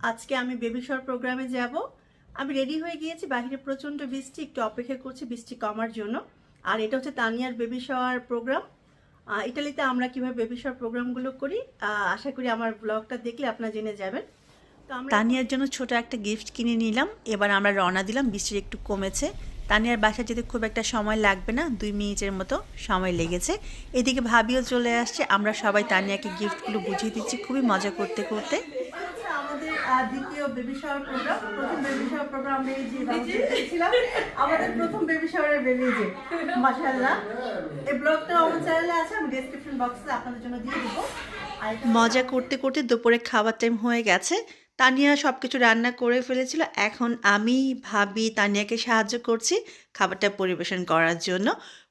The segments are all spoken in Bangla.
আজকে আমি বেবি শর প্রোগ্রামে যাব। আমি রেডি হয়ে গিয়েছি বাইরে প্রচণ্ড বৃষ্টি, একটু অপেক্ষা করছি বৃষ্টি কমার জন্য। আর এটা হচ্ছে তানিয়ার বেবি শাওয়ার প্রোগ্রাম। ইটালিতে আমরা কীভাবে বেবি শাওয়ার প্রোগ্রামগুলো করি আশা করি আমার ব্লগটা দেখলে আপনারা জেনে যাবেন। তানিয়ার জন্য ছোট একটা গিফট কিনে নিলাম, এবার আমরা রওনা দিলাম, বৃষ্টির একটু কমেছে। তানিয়ার বাসায় যেতে খুব একটা সময় লাগবে না, দুই মিনিটের মতো সময় লেগেছে। এদিকে ভাবিও চলে আসছে, আমরা সবাই তানিয়াকে গিফটগুলো বুঝিয়ে দিচ্ছি, খুবই মজা করতে করতে। আমাদের দ্বিতীয় বেবি শাওয়ার প্রোগ্রাম প্রথম বেবি শাওয়ার প্রোগ্রাম এই যে ছিলাম আমাদের প্রথম বেবি শাওয়ারের বেবি যে মাশাআল্লাহ। এই ব্লগটা আমার চ্যানেলে আছে আমি ডেসক্রিপশন বক্সে আপনাদের জন্য দিয়ে দিব। মজা করতে করতে দুপুরে খাবার টাইম হয়ে গেছে। তানিয়া সব কিছু রান্না করে ফেলেছিল। এখন আমি ভাবি তানিয়াকে সাহায্য করছি খাবারটা পরিবেশন করার জন্য।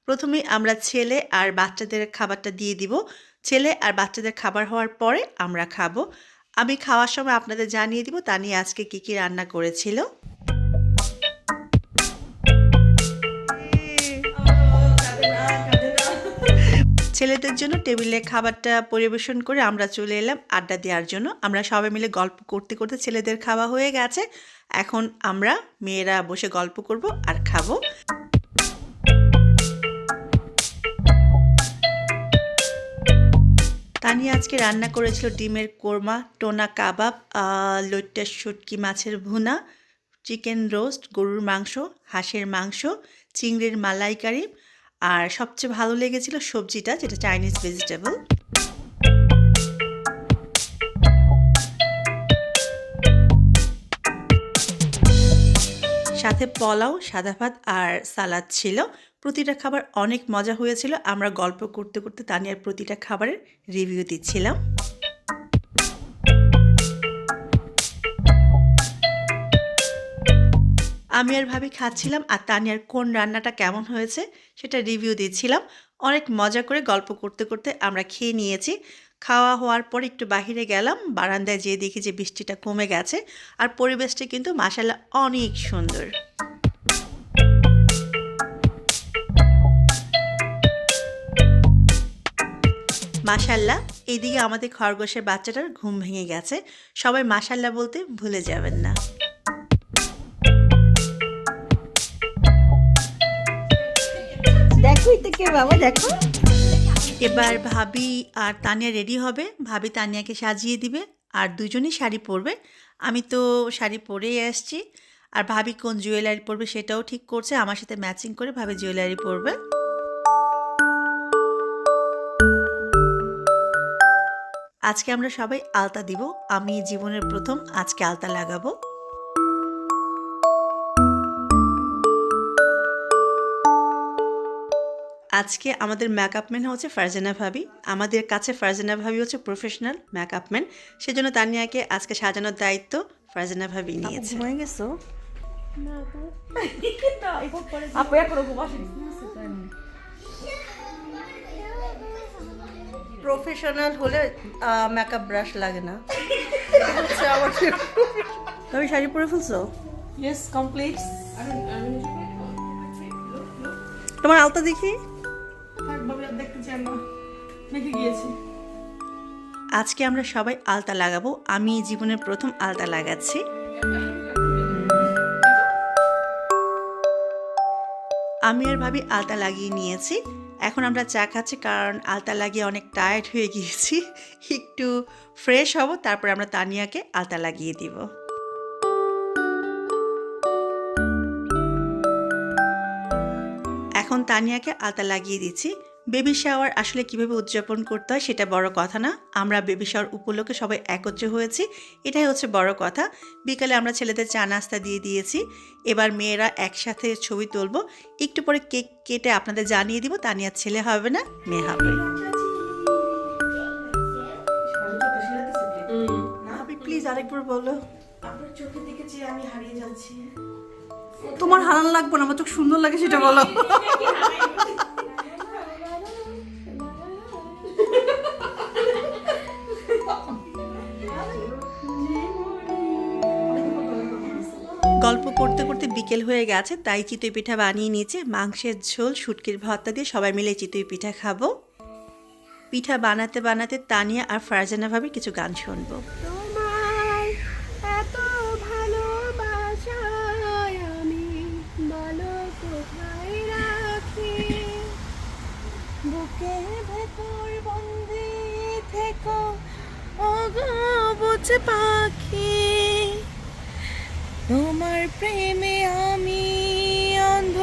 প্রথমে আমরা ছেলে আর বাচ্চাদের খাবারটা দিয়ে দিব। ছেলে আর বাচ্চাদের খাবার হওয়ার পরে আমরা খাব। আমি খাওয়ার সময় আপনাদের জানিয়ে দিব তা নিয়ে আজকে কি কি রান্না করেছিল। ছেলেদের জন্য টেবিলে খাবারটা পরিবেশন করে আমরা চলে এলাম আড্ডা দেওয়ার জন্য। আমরা সবাই মিলে গল্প করতে করতে ছেলেদের খাওয়া হয়ে গেছে। এখন আমরা মেয়েরা বসে গল্প করব আর খাব। তানিয়া আজকে রান্না করেছিল ডিমের কোরমা টোনা কাবাব আহ, লইট্টা শুটকি মাছের ভুনা চিকেন রোস্ট গরুর মাংস হাঁসের মাংস চিংড়ির মালাইকারি আর সবচেয়ে ভালো লেগেছিল সবজিটা যেটা চাইনিজ ভেজিটেবল। সাথে পোলাও, সাদা ভাত আর সালাদ ছিল। প্রতিটা খাবার অনেক মজা হয়েছিল। আমরা গল্প করতে করতে তানিয়ার প্রতিটা খাবারের রিভিউ দিচ্ছিলাম। আমি আর ভাবি খাচ্ছিলাম আর তানিয়ার কোন রান্নাটা কেমন হয়েছে সেটা রিভিউ দিচ্ছিলাম। অনেক মজা করে গল্প করতে করতে আমরা খেয়ে নিয়েছি। খাওয়া হওয়ার পর একটু বাহিরে গেলাম, বারান্দায় যেয়ে দেখি যে বৃষ্টিটা কমে গেছে আর পরিবেশটা কিন্তু মাসাল্লাহ অনেক সুন্দর। মাসাল্লাহ এইদিকে আমাদের খরগোশের বাচ্চাটার ঘুম ভেঙে গেছে। সবাই মাসাল্লাহ বলতে ভুলে যাবেন না। দেখো এটা কে বাবা, দেখো। এবার ভাবি আর তানিয়া রেডি হবে। ভাবি তানিয়াকে সাজিয়ে দিবে আর দুজনেই শাড়ি পরবে। আমি তো শাড়ি পরেই আসছি। আর ভাবি কোন জুয়েলারি পরবে সেটাও ঠিক করছে। আমার সাথে ম্যাচিং করে ভাবি জুয়েলারি পরবে। আজকে আমরা সবাই আলতা দিব। আমি জীবনের প্রথম, আজকে আলতা লাগাবো। আজকে আমাদের মেকআপ ম্যান হচ্ছে ফারজানা ভাবি। আমাদের কাছে ফারজানা ভাবি হচ্ছে প্রফেশনাল মেকআপ ম্যান সেজন্য তানিয়াকে আজকে সাজানোর দায়িত্ব ফারজানা ভাবি নিয়েছে। হয়ে গেছো? প্রফেশনাল হলে মেকআপ ব্রাশ লাগে না। তুমি শাড়ি পরে ফেলছো? ইয়েস কমপ্লিট তোমার আলতা দেখি। আজকে আমরা সবাই আলতা লাগাবো। আমি জীবনের প্রথম আলতা লাগাচ্ছি। আমি আর ভাবি আলতা লাগিয়ে নিয়েছি। এখন আমরা চা খাচ্ছি কারণ আলতা লাগিয়ে অনেক টায়ার্ড হয়ে গিয়েছি। একটু ফ্রেশ হব, তারপর আমরা তানিয়াকে আলতা লাগিয়ে দিব। তানিয়াকে আতা লাগিয়ে দিচ্ছি। বেবি শাওয়ার আসলে কীভাবে উদযাপন করতে হয় সেটা বড় কথা না। আমরা বেবি শাওয়ার উপলক্ষে সবাই একত্রে হয়েছি। এটাই হচ্ছে বড় কথা। বিকালে আমরা ছেলেদের চা নাস্তা দিয়ে দিয়েছি। এবার মেয়েরা একসাথে ছবি তুলবো। একটু পরে কেক কেটে আপনাদের জানিয়ে দিব তানিয়ার ছেলে হবে না মেয়ে হবে। প্লিজ আরেকবার বলো। আপনার চোখের দিকে চেয়ে আমি হারিয়ে যাচ্ছি। তোমার হারান লাগবে না, আমার চোখ সুন্দর লাগে সেটা বলো। গল্প করতে করতে বিকেল হয়ে গেছে, তাই চিতই পিঠা বানিয়ে নিয়েছে। মাংসের ঝোল, শুটকির ভর্তা দিয়ে সবাই মিলে চিতই পিঠা খাব। পিঠা বানাতে বানাতে তানিয়া আর ফারজানা ভাবে কিছু গান শুনব। তোমার প্রেমে আমি অন্ধ।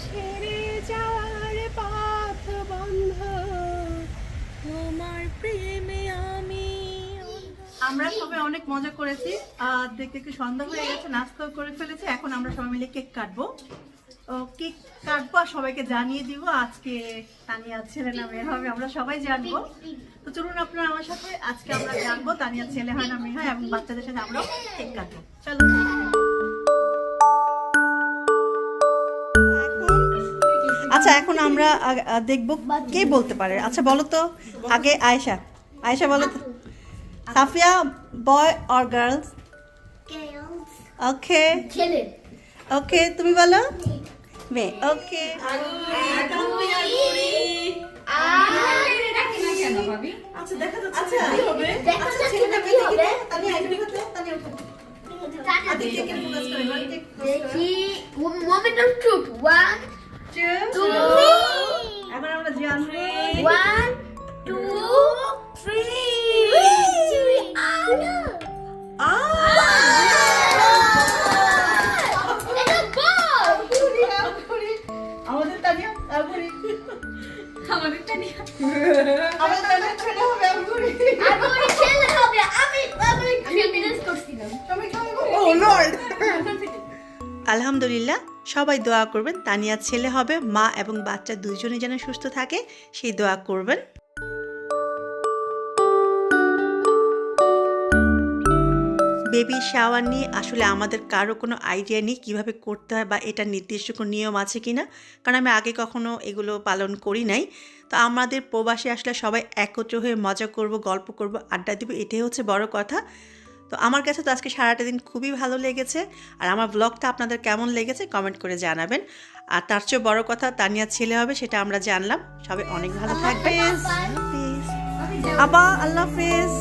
ছেড়ে যাওয়ার পথ বন্ধ। তোমার প্রেমে আমি আমরা সবাই অনেক মজা করেছি। আর দেখতে একটু সন্ধ্যা হয়ে গেছে, নাস্তাও করে ফেলেছি। এখন আমরা সবাই মিলে কেক কাটবো। কেক কাটবো আর সবাইকে জানিয়ে দিব আজকে তানিয়া ছেলে না মেয়ে হবে আমরা সবাই জানব। তো চলুন আপনারা আমার সাথে আজকে আমরা জানব তানিয়া ছেলে হয় না মেয়ে হয় এবং বাচ্চাদের সাথে আমরাও কেক কাটবো। চলো। আচ্ছা এখন আমরা দেখব কে বলতে পারে। আচ্ছা বলো তো আগে আয়েশা। আয়েশা বলো তো। Safiya boy or girls? Okay. Okay তুমি বলো? মেয়ে ওকে। আচ্ছা দেখা যাচ্ছে আচ্ছা কি হবে আচ্ছা ছেলেটা কি হবে? আইডি হাতে ওঠো দেখি এখন আমরা জানব one two three oh আলহামদুলিল্লাহ, সবাই দোয়া করবেন। তানিয়ার ছেলে হবে, মা এবং বাচ্চা দুজনে যেন সুস্থ থাকে, সেই দোয়া করবেন। বেবি শাওয়ার নিয়ে আসলে আমাদের কারও কোনো আইডিয়া নেই কীভাবে করতে হয় বা এটা নির্দিষ্ট কোনো নিয়ম আছে কি না কারণ আমি আগে কখনো এগুলো পালন করি নাই। তো আমাদের প্রবাসে আসলে সবাই একত্র হয়ে মজা করব গল্প করব আড্ডা দিব এটাই হচ্ছে বড় কথা। তো আমার কাছে তো আজকে সারাটা দিন খুবই ভালো লেগেছে। আর আমার ব্লগটা আপনাদের কেমন লেগেছে কমেন্ট করে জানাবেন। আর তার চেয়ে বড় কথা তানিয়া ছেলে হবে সেটা আমরা জানলাম। সবাই অনেক ভালো থাকবে আবা আল্লাহ হাফেজ।